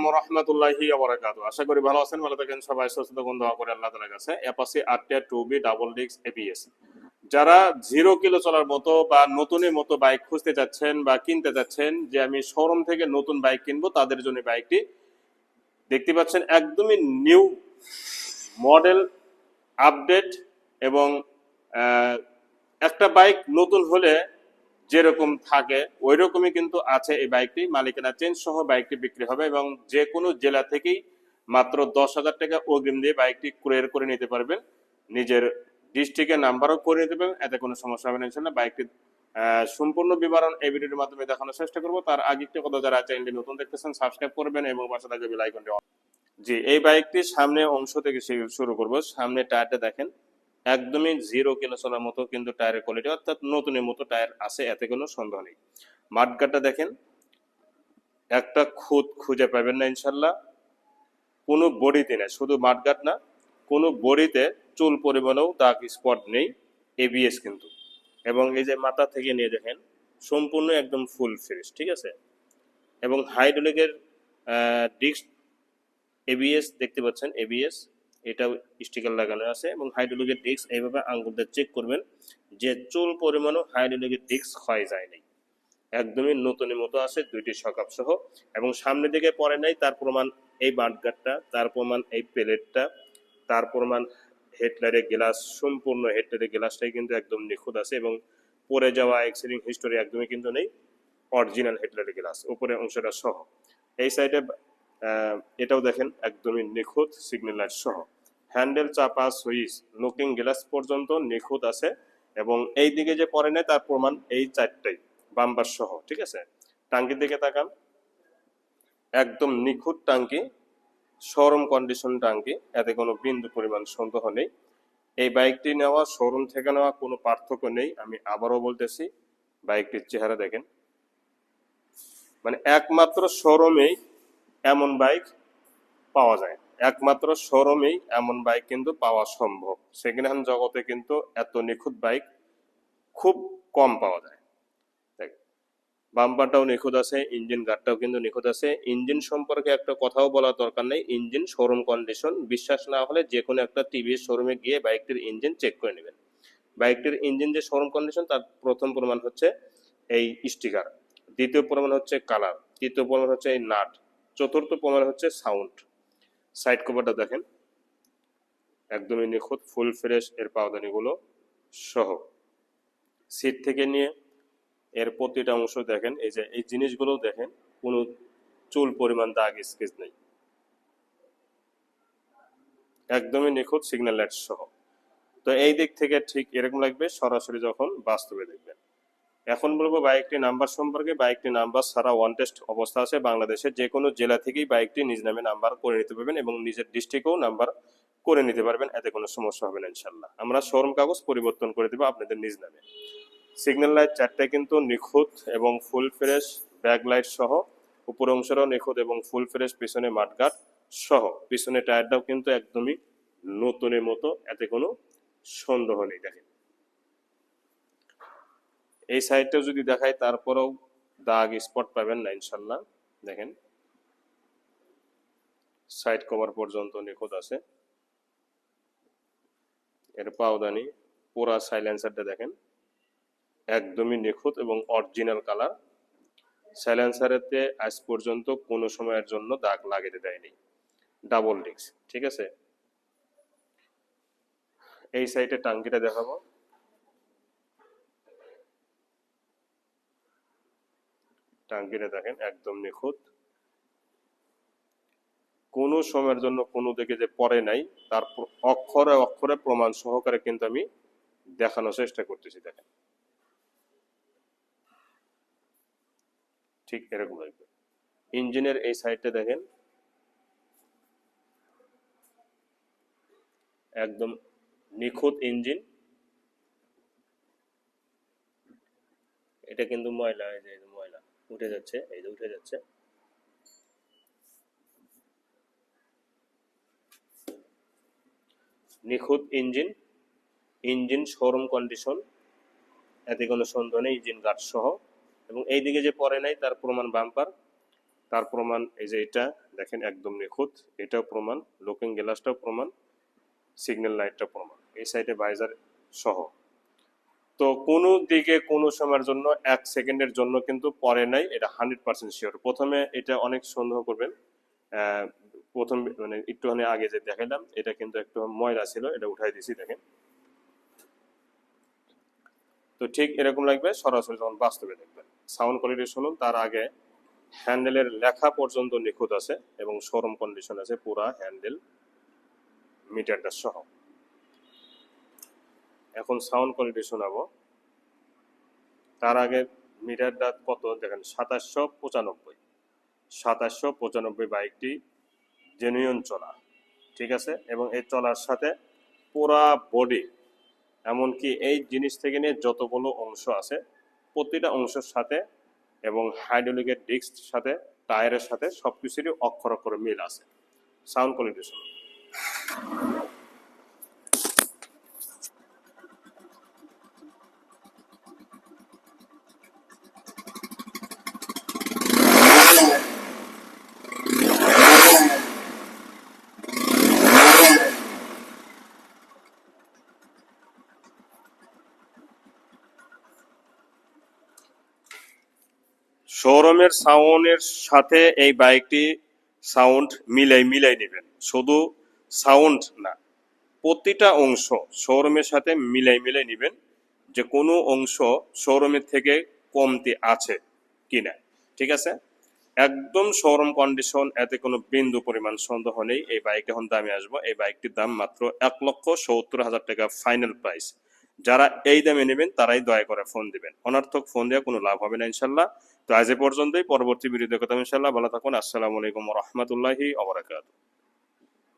আলাইকুম রহমতুল্লাহি আবরাকাত আশা করি ভালো আছেন, ভালো থাকেন। সবাই সুস্থ কোন দোয়া করে আল্লাহ তাআলার কাছে। Apache RTR two B double ডিক্স এপিএস যারা জিরো কিলো চলার মতো বা নতুনের মতো বাইক খুঁজতে চাচ্ছেন বা কিনতে চাচ্ছেন যে আমি শোরুম থেকে নতুন বাইক কিনবো, তাদের জন্য বাইকটি দেখতে পাচ্ছেন একদমই নিউ মডেল আপডেট এবং একটা বাইক নতুন হলে যেরকম থাকে ওই রকমই কিন্তু আছে এই বাইকটি মালিকানা চেঞ্জ সহ বাইকটি বিক্রি হবে এবং যে কোনো জেলা থেকেই মাত্র দশ হাজার টাকা অগ্রিম দিয়ে বাইকটি ক্রয়ের করে নিতে পারবেন। নিজের ডিস্ট্রিক্টের নাম্বারও করে নিতে পারবেন, এতে কোনো সমস্যা হবে না ইনশাল্লাহ বাইকটি সম্পূর্ণ বিবরণ এই ভিডিওর মাধ্যমে দেখানোর চেষ্টা করব। তার আগে একটি কথা, যারা চ্যানেলটি নতুন দেখতেছেন সাবস্ক্রাইব করবেন এবং পাশে থাকবে বেল আইকনটি জি, এই বাইকটি সামনে অংশ থেকে শুরু করব। সামনে টায়ারটা দেখেন। একদমই জিরো কিলো চলার মতো কিন্তু টায়ারের কোয়ালিটি অর্থাৎ নতুনের মতো টায়ার আছে, এতে কোনো সন্দেহ নেই। মাঠগাটটা দেখেন, একটা খুদ খুঁজে পাবেন না ইনশাল্লাহ। কোনো বডিতে না, শুধু মাঠগাট না, কোনো বডিতে চুল পরিমাণেও দাগ স্পট নেই এবিএস কিন্তু। এবং এই যে মাথা থেকে নিয়ে দেখেন, সম্পূর্ণ একদম ফুল ফ্রেশ ঠিক আছে? এবং হাইড্রোলিকের ডিস্ক এবিএস দেখতে পাচ্ছেন এবিএস এটাও স্টিকার লাগানো আছে এবং হাইড্রোলিকের ডিস্ক এইভাবে আঙ্গুল দিয়ে চেক করবেন যে চুল পরিমাণও হাইড্রোলিকের ডিস্ক ক্ষয় যায় নাই। একদমই নতুনের মতো আছে, দুইটি সকাপ সহ। এবং সামনে দিকে পরে নাই, তার প্রমাণ এই বাটগাটটা, তার প্রমাণ এই প্লেটটা, তার প্রমাণ হেডলাইটের গ্লাস, সম্পূর্ণ হেডলাইটের গ্লাসটাই কিন্তু একদম নিখুঁত আছে এবং পরে যাওয়া এক্সিডিং হিস্টোরি একদমই কিন্তু নেই অরিজিনাল হেডলাইটের গ্লাস উপরে অংশটা সহ। এই সাইডে এটাও দেখেন একদমই নিখুঁত সিগন্যাল সহ। হ্যান্ডেল চাপা সুইচ লুকিং গ্লাস পর্যন্ত নিখুঁত আছে এবং এই দিকে যে পরে নেয় তার প্রমাণ এই চারটাই বাম্বার সহ, ঠিক আছে? টাঙ্কির দিকে তাকান। একদম নিখুঁত টাঙ্কি শোরুম কন্ডিশন টাঙ্কি, এতে কোনো বিন্দু পরিমাণ সন্দেহ নেই। এই বাইকটি নেওয়া শোরুম থেকে নেওয়া কোনো পার্থক্য নেই, আমি আবারও বলতেছি বাইকটির চেহারা দেখেন। মানে একমাত্র শোরুমেই এমন বাইক পাওয়া যায়। একমাত্র শোরুমেই এমন বাইক কিন্তু পাওয়া সম্ভব। সেকেন্ড হ্যান্ড জগতে কিন্তু এত নিখুঁত বাইক খুব কম পাওয়া যায়। বাম্পারটাও নিখুঁত আছে, ইঞ্জিন গার্ডটাও কিন্তু নিখুঁত আছে। ইঞ্জিন সম্পর্কে একটা কথাও বলার দরকার নেই। ইঞ্জিন শোরুম কন্ডিশন, বিশ্বাস না হলে যে কোনো একটা টিভি শোরুমে গিয়ে বাইকটির ইঞ্জিন চেক করে নেবেন। বাইকটির ইঞ্জিন যে শোরুম কন্ডিশন, তার প্রথম প্রমাণ হচ্ছে এই স্টিকার। দ্বিতীয় প্রমাণ হচ্ছে কালার। তৃতীয় প্রমাণ হচ্ছে এই নাট। চতুর্থ প্রমাণ হচ্ছে সাউন্ড সাইড কভারটা দেখেন। একদমই নিখুঁত ফুল ফ্রেশ এর পাওদানিগুলো সহ। সিট থেকে নিয়ে এর প্রতিটা অংশ দেখেন, এই যে এই জিনিসগুলো দেখেন, কোনো চুল পরিমাণ দাগ স্কেচ নেই। একদমই নিখুঁত সিগন্যাল লাইট সহ। তো এই দিক থেকে ঠিক এরকম লাগবে, সরাসরি যখন বাস্তবে দেখবেন। এখন বলব বাইকটি নাম্বার সম্পর্কে বাইকটি নাম্বার সারা ওয়ান টেস্ট অবস্থা আছে বাংলাদেশের। যে কোনো জেলা থেকেই বাইকটি নিজ নামে নাম্বার করে নিতে পারবেন এবং নিজের ডিস্ট্রিক্টেও নাম্বার করে নিতে পারবেন, এতে কোনো সমস্যা হবে না ইনশাল্লাহ আমরা শোরুম কাগজ পরিবর্তন করে দেবো আপনাদের নিজ নামে। সিগন্যাল লাইট চারটে কিন্তু নিখুঁত এবং ফুল ফ্রেশ ব্যাক লাইট সহ, উপর অংশটাও নিখুঁত এবং ফুল ফ্রেশ পিছনে মাঠগাট সহ। পিছনে টায়ারটাও কিন্তু একদমই নতুনের মতো, এতে কোনো সন্দেহ নেই, দেখেন। এই সাইডটা যদি দেখাই, তারপরেও দাগ স্পট পাবেন না, ইনশাল্লাহ। দেখেন। সাইড কভার পর্যন্ত নিখুঁত আছে। এর পাওদানি, পুরা সাইলেন্সারটা দেখেন। একদমই নিখুঁত এবং অরিজিনাল কালার সাইলেন্সারেতে আজ পর্যন্ত কোনো সময়ের জন্য দাগ লাগাতে দেয়নি। ডাবল ডিস্ক ঠিক আছে? এই সাইডে টাঙ্কিটা দেখাবো। টাঙ্কিটা দেখেন, একদম নিখুঁত। কোনো সময়ের জন্য কোনো দিকে যে পরে নাই, তার অক্ষরে অক্ষরে প্রমাণ সহকারে কিন্তু আমি দেখানোর চেষ্টা করতেছি, দেখেন। ঠিক এরকম ইঞ্জিনের এই সাইডটা দেখেন। একদম নিখুঁত ইঞ্জিন। এটা কিন্তু ময়লা। উঠে যাচ্ছে, এই যে উঠে যাচ্ছে। নিখুঁত ইঞ্জিন ইঞ্জিন শোরুম কন্ডিশন, এতে কোনো সন্দেহ নেই, ইঞ্জিন গার্ড সহ। এবং এই দিকে যে পরে নাই, তার প্রমাণ বাম্পার। তার প্রমাণ, এই যে এটা, দেখেন একদম নিখুঁত। এটাও প্রমাণ, লুকিং গ্লাসটাও প্রমাণ, সিগন্যাল লাইটটা প্রমাণ। এই সাইডে বাইজার সহ। তো কোনো দিকে কোনো সময়ের জন্য, এক সেকেন্ডের জন্য কিন্তু পরে নাই, এটা হান্ড্রেড পার্সেন্ট শিওর। প্রথমে এটা অনেক সন্দেহ করবেন প্রথম মানে একটুখানি আগে যে দেখাইলাম, এটা কিন্তু একটু ময়লা ছিল, এটা উঠাই দিছি, দেখেন। তো ঠিক এরকম লাগবে, সরাসরি যখন বাস্তবে দেখবেন। সাউন্ড কোয়ালিটি শুনুন, তার আগে হ্যান্ডেলের লেখা পর্যন্ত নিখুঁত আছে এবং শোরুম কন্ডিশন আছে পুরা হ্যান্ডেল মিটারটা সহ। এখন সাউন্ড কোয়ালিটি শোনাবো। তার আগে মিটারটা কত? দেখেন, সাতাশশো পঁচানব্বই। সাতাশশো পঁচানব্বই বাইকটি জেনুইন চলা, ঠিক আছে? এবং এই চলার সাথে পুরা বডি এমনকি এই জিনিস থেকে নিয়ে যতগুলো অংশ আছে, প্রতিটা অংশের সাথে এবং হাইড্রোলিকের ডিস্ক সাথে টায়ারের সাথে সবকিছুরই অক্ষর অক্ষরে মিল আছে। সাউন্ড কোয়ালিটি শুনুন শোরুমের সাউন্ডের সাথে এই বাইকটি সাউন্ড মিলাই মিলাই নেবেন। শুধু সাউন্ড না, প্রতিটা অংশ শোরুমের সাথে মিলাই মিলাই নেবেন, যে কোনো অংশ শোরুমের থেকে কমতি আছে কিনা। ঠিক আছে? একদম শোরুম কন্ডিশন, এতে কোনো বিন্দু পরিমাণ সন্দেহ নেই। এই বাইক এখন দামে আসব। এই বাইকটির দাম মাত্র এক লক্ষ সত্তর হাজার টাকা ফাইনাল প্রাইস। যারা এই দামে নেবেন, তারাই দয়া করে ফোন দিবেন। অনর্থক ফোন দেওয়া কোনো লাভ হবে না, ইনশাল্লাহ। তো আজ এ পর্যন্তই। পরবর্তী ভিডিও দেখতাম ইনশাল্লাহ ভালো থাকুন। আসসালামু আলাইকুম রহমতুল্লাহি অবরাকাত